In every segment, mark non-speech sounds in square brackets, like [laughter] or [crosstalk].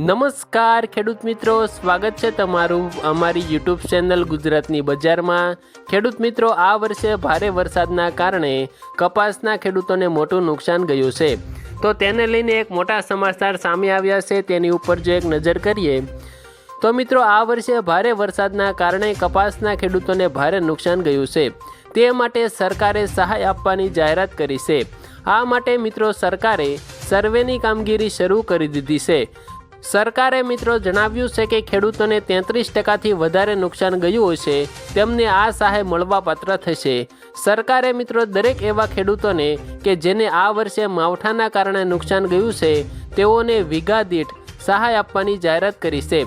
નમસ્કાર, ખેડૂત મિત્રો. સ્વાગત છે તમારું અમારી યુટ્યુબ ચેનલ ગુજરાતની બજારમાં. ખેડૂત મિત્રો, આ વર્ષે ભારે વરસાદના કારણે કપાસના ખેડૂતોને મોટું નુકસાન ગયું છે. તો તેને લઈને એક મોટા સમાચાર સામે આવ્યા છે. તેની ઉપર જો એક નજર કરીએ, તો મિત્રો, આ વર્ષે ભારે વરસાદના કારણે કપાસના ખેડૂતોને ભારે નુકસાન ગયું છે. તે માટે સરકારે સહાય આપવાની જાહેરાત કરી છે. આ માટે મિત્રો, સરકારે સર્વેની કામગીરી શરૂ કરી દીધી છે. સરકારે મિત્રો જણાવ્યું છે કે ખેડૂતોને તેત્રીસ ટકાથી વધારે નુકસાન ગયું હશે તેમને આ સહાય મળવાપાત્ર થશે. સરકારે મિત્રો દરેક એવા ખેડૂતોને કે જેને આ વર્ષે માવઠાના કારણે નુકસાન ગયું છે, તેઓને વીઘા દીઠ સહાય આપવાની જાહેરાત કરી છે.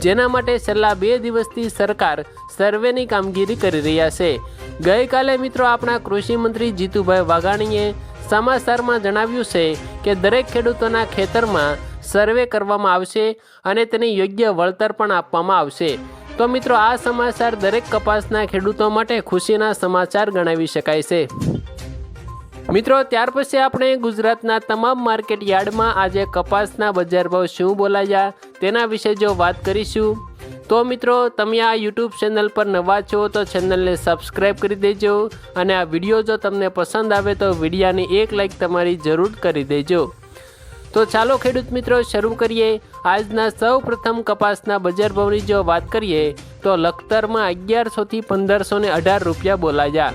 જેના માટે છેલ્લા બે દિવસથી સરકાર સર્વેની કામગીરી કરી રહ્યા છે. ગઈકાલે મિત્રો આપણા કૃષિ મંત્રી જીતુભાઈ વાઘાણીએ સમાચારમાં જણાવ્યું છે કે દરેક ખેડૂતોના ખેતરમાં સર્વે કરવામાં આવશે અને તેને યોગ્ય વળતર પણ આપવામાં આવશે. તો મિત્રો, આ સમાચાર દરેક કપાસના ખેડૂતો માટે ખુશીના સમાચાર ગણાવી શકાય છે. મિત્રો, ત્યાર પછી આપણે ગુજરાતના તમામ માર્કેટ યાર્ડમાં આજે કપાસના બજાર ભાવ શું બોલાયા તેના વિશે જો વાત કરીશું. તો મિત્રો, તમે આ યુટ્યુબ ચેનલ પર નવા છો તો ચેનલને સબસ્ક્રાઈબ કરી દેજો અને આ વીડિયો જો તમને પસંદ આવે તો વિડીયાની એક લાઈક તમારી જરૂર કરી દેજો. તો ચાલો ખેડૂત મિત્રો, શરૂ કરીએ. આજના સૌ પ્રથમ કપાસના બજાર ભાવની જો વાત કરીએ, તો લખતરમાં અગિયારસોથી પંદરસો ને અઢાર રૂપિયા બોલાયા.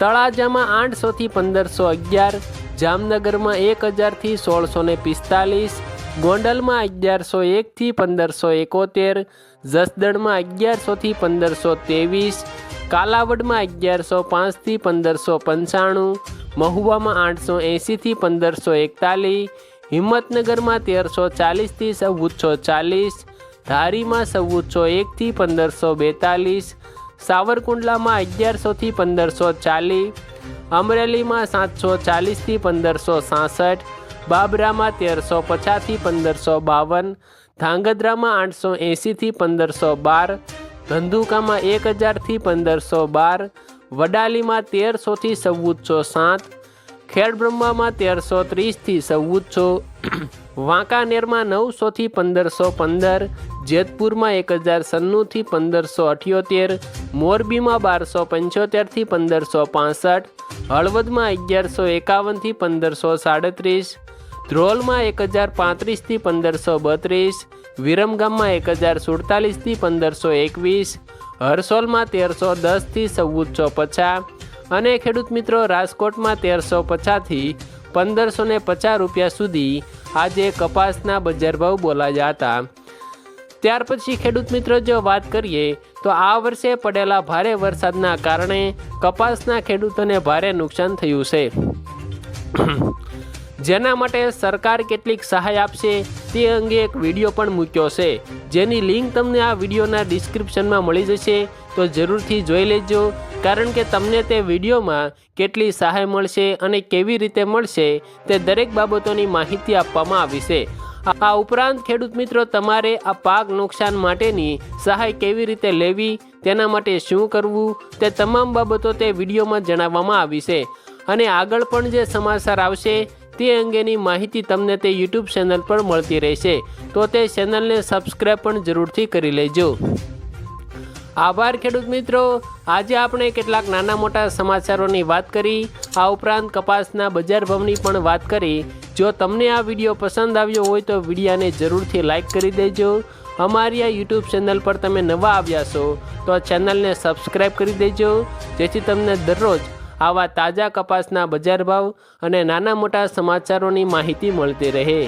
તળાજામાં આઠસોથી પંદરસો અગિયાર, જામનગરમાં એક હજારથી સોળસો ને પિસ્તાલીસ, ગોંડલમાં અગિયારસો એકથી પંદરસો એકોતેર, જસદણમાં અગિયારસોથી પંદરસો ત્રેવીસ, કાલાવડમાં અગિયારસો પાંચથી પંદરસો પંચાણું, મહુવામાં આઠસો એંશીથી પંદરસો એકતાલીસ હિંમતનગરમાં તેરસો ચાલીસથી ચૌદસો ચાલીસ, ધારીમાં ચૌદસો એકથી પંદરસો બેતાલીસ, સાવરકુંડલામાં અગિયારસોથી પંદરસો ચાલીસ અમરેલીમાં સાતસો ચાલીસથી પંદરસો સાસઠ, બાબરામાં તેરસો પચાસથી પંદરસો બાવન, ધાંગધ્રામાં આઠસો એંશીથી પંદરસો બાર, ધંધુકામાં એક હજારથી પંદરસો બાર, વડાલીમાં તેરસોથી ચૌદસો સાત ખેડબ્રહ્મામાં તેરસો ત્રીસથી ચૌદસો, [clears throat] વાંકાનેરમાં નવસોથી પંદરસો પંદર, જેતપુરમાં એક હજાર સન્નુંથી પંદરસો અઠ્યોતેર, મોરબીમાં બારસો પંચોતેરથી પંદરસો પાસઠ, હળવદમાં અગિયારસો એકાવનથી પંદરસો સાડત્રીસ, ધ્રોલમાં એક હજાર પાંત્રીસથી પંદરસો બત્રીસ, વિરમગામમાં એક હજાર સુડતાલીસથી પંદરસો એકવીસ, હરસોલમાં તેરસો દસથી ચૌદસો પચાસ અને ખેડૂત મિત્રો, રાજકોટમાં તેરસો પચાસથી પંદરસો ને પચાસ રૂપિયા સુધી આજે કપાસના બજાર ભાવ બોલાયા હતા. ત્યાર પછી ખેડૂત મિત્રો, જો વાત કરીએ, તો આ વર્ષે પડેલા ભારે વરસાદના કારણે કપાસના ખેડૂતોને ભારે નુકસાન થયું છે. જેના માટે સરકાર કેટલીક સહાય આપશે તે અંગે એક વીડિયો પણ મૂક્યો છે. જેની લિંક તમને આ વિડીયોના ડિસ્ક્રિપ્શનમાં મળી જશે, તો જરૂરથી જોઈ લેજો. કારણ કે તમને તે વિડીયોમાં કેટલી સહાય મળશે અને કેવી રીતે મળશે તે દરેક બાબતોની માહિતી આપવામાં આવી છે. આ ઉપરાંત ખેડૂત મિત્રો, તમારે આ પાક નુકસાન માટેની સહાય કેવી રીતે લેવી, તેના માટે શું કરવું, તે તમામ બાબતો તે વિડીયોમાં જણાવવામાં આવી છે. અને આગળ પણ જે સમાચાર આવશે, તે અંગેની માહિતી તમને તે યુટ્યુબ ચેનલ પર મળતી રહેશે. તો તે ચેનલને સબસ્ક્રાઈબ પણ જરૂરથી કરી લેજો. આભાર ખેડૂત મિત્રો. આજે આપણે કેટલાક નાના મોટા સમાચારોની વાત કરી. આ ઉપરાંત કપાસના બજાર ભાવની પણ વાત કરી. જો તમને આ વીડિયો પસંદ આવ્યો હોય તો વિડીયાને જરૂરથી લાઇક કરી દેજો. અમારી આ યુટ્યુબ ચેનલ પર તમે નવા આવ્યા છો, તો ચેનલને સબસ્ક્રાઈબ કરી દેજો. જેથી તમને દરરોજ આવા તાજા કપાસના બજાર ભાવ અને નાના મોટા સમાચારોની માહિતી મળતી રહે.